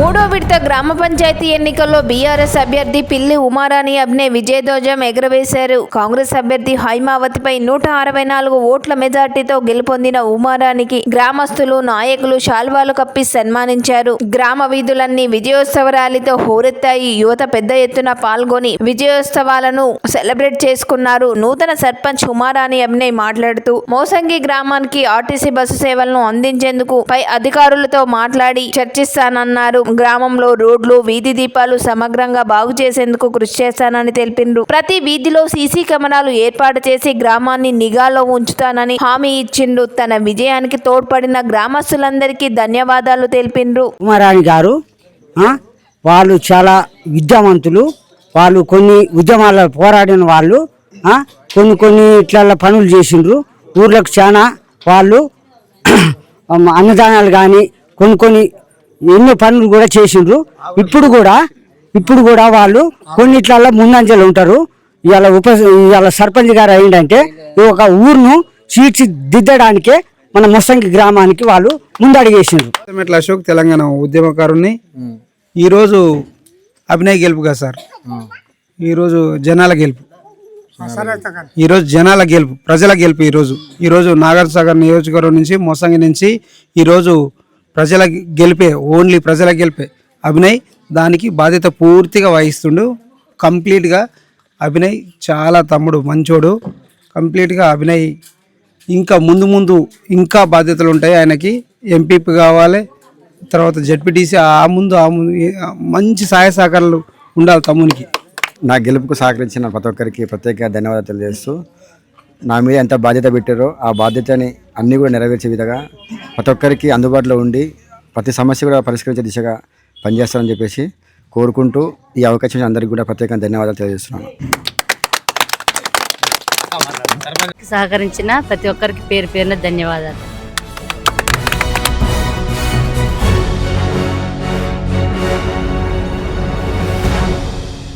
మూడో విడత గ్రామ పంచాయతీ ఎన్నికల్లో బీఆర్ఎస్ అభ్యర్థి పిల్లి ఉమారాణి అబ్నే విజయధ్వజం ఎగరవేశారు. కాంగ్రెస్ అభ్యర్థి హైమావతిపై నూట అరవై నాలుగు ఓట్ల మెజార్టీతో గెలుపొందిన ఉమారాణికి గ్రామస్తులు నాయకులు శాల్వాలు కప్పి సన్మానించారు. గ్రామ వీధులన్నీ విజయోత్సవ ర్యాలీతో హోరెత్తాయి. యువత పెద్ద ఎత్తున పాల్గొని విజయోత్సవాలను సెలబ్రేట్ చేసుకున్నారు. నూతన సర్పంచ్ ఉమారాణి అభినయ్ మాట్లాడుతూ మోసంగి గ్రామానికి ఆర్టీసీ బస్సు సేవలను అందించేందుకు పై అధికారులతో మాట్లాడి చర్చిస్తానన్నారు. గ్రామంలో రోడ్లు వీధి దీపాలు సమగ్రంగా బాగు చేసేందుకు కృషి చేస్తానని తెలిపిండ్రు. ప్రతి వీధిలో సీసీ కెమెరాలు ఏర్పాటు చేసి గ్రామాన్ని నిఘాలో ఉంచుతానని హామీ ఇచ్చిండ్రు. తన విజయానికి తోడ్పడిన గ్రామస్తులందరికీ ధన్యవాదాలు తెలిపిండ్రు. కుమారాణి గారు వాళ్ళు చాలా విద్యావంతులు. వాళ్ళు కొన్ని ఉద్యమాల్లో పోరాడిన వాళ్ళు కొన్ని కొన్ని ఇట్లా పనులు చేసిండ్రు. ఊర్లకు చాలా వాళ్ళు అన్నదానాలు కానీ కొన్ని కొన్ని ఎన్నో పనులు కూడా చేసిండ్రు. ఇప్పుడు కూడా ఇప్పుడు కూడా వాళ్ళు కొన్నిట్లలో ముందంజలు ఉంటారు. ఇవాళ ఉప ఇవాళ సర్పంచ్ గారు అయిందంటే ఈ ఒక ఊరును తీర్చిదిద్దడానికే మన మొసంగి గ్రామానికి వాళ్ళు ముందడిగేసిండ్రు. మెట్ల అశోక్ తెలంగాణ ఉద్యమకారుణ్ణి ఈరోజు అభినయ్ గెలుపు కదా సార్? ఈరోజు జనాల గెలుపు. ఈరోజు జనాల గెలుపు ప్రజల గెలుపు ఈరోజు ఈరోజు నాగర్ సాగర్ నియోజకవర్గం నుంచి మొసంగి నుంచి ఈరోజు ప్రజల గెలిపే ఓన్లీ ప్రజల గెలిపే అభినయ్ దానికి బాధ్యత పూర్తిగా వహిస్తుండు. కంప్లీట్గా అభినయ్ చాలా తమ్ముడు మంచోడు. కంప్లీట్గా అభినయ్ ఇంకా ముందు ముందు ఇంకా బాధ్యతలు ఉంటాయి ఆయనకి. ఎంపీపీ కావాలి తర్వాత జడ్పీటీసీ ఆ ముందు ఆ ముందు మంచి సహాయ సహకారాలు ఉండాలి తమ్మునికి. నా గెలుపుకు సహకరించిన ప్రతి ఒక్కరికి ప్రత్యేక ధన్యవాదాలు తెలియజేస్తూ నా మీద ఎంత బాధ్యత పెట్టారో ఆ బాధ్యతని అన్నీ కూడా నెరవేర్చే విధంగా ప్రతి ఒక్కరికి అందుబాటులో ఉండి ప్రతి సమస్య కూడా పరిష్కరించే దిశగా పనిచేస్తారని చెప్పేసి కోరుకుంటూ ఈ అవకాశం అందరికీ కూడా ప్రత్యేకంగా ధన్యవాదాలు తెలియజేస్తున్నాను. సహకరించిన ప్రతి ఒక్కరికి పేరు పేరున ధన్యవాదాలు.